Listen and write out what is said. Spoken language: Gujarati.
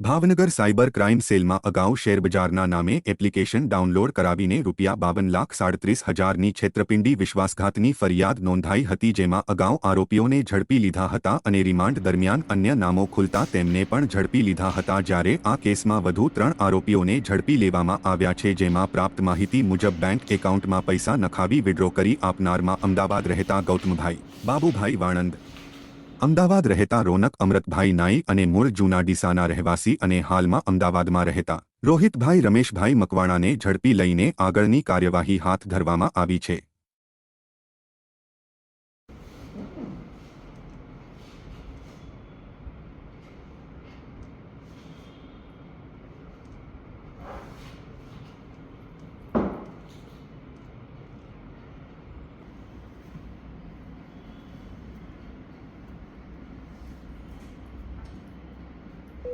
ભાવનગર સાયબર ક્રાઇમ સેલમાં અગાઉ શેરબજારના નામે એપ્લિકેશન ડાઉનલોડ કરાવીને રૂપિયા બાવન લાખ સાડત્રીસ હજારની છેતરપિંડી વિશ્વાસઘાતની ફરિયાદ નોંધાઈ હતી જેમાં અગાઉ આરોપીઓને ઝડપી લીધા હતા અને રિમાન્ડ દરમિયાન અન્ય નામો ખુલતા તેમને પણ ઝડપી લીધા હતા જ્યારે આ કેસમાં વધુ ત્રણ આરોપીઓને ઝડપી લેવામાં આવ્યા છે જેમાં પ્રાપ્ત માહિતી મુજબ બેંક એકાઉન્ટમાં પૈસા નખાવી વિડ્રો કરી આપનારમાં અમદાવાદ રહેતા ગૌતમભાઈ, બાબુભાઈ વાણંદ અમદાવાદ રહેતા રોનક અમૃતભાઈ નાઈ અને મૂળ જૂના ડીસાના રહેવાસી અને હાલમાં અમદાવાદમાં રહેતા. રોહિતભાઈ રમેશભાઈ મકવાણાને ઝડપી લઈને આગળની કાર્યવાહી હાથ ધરવામાં આવી છે.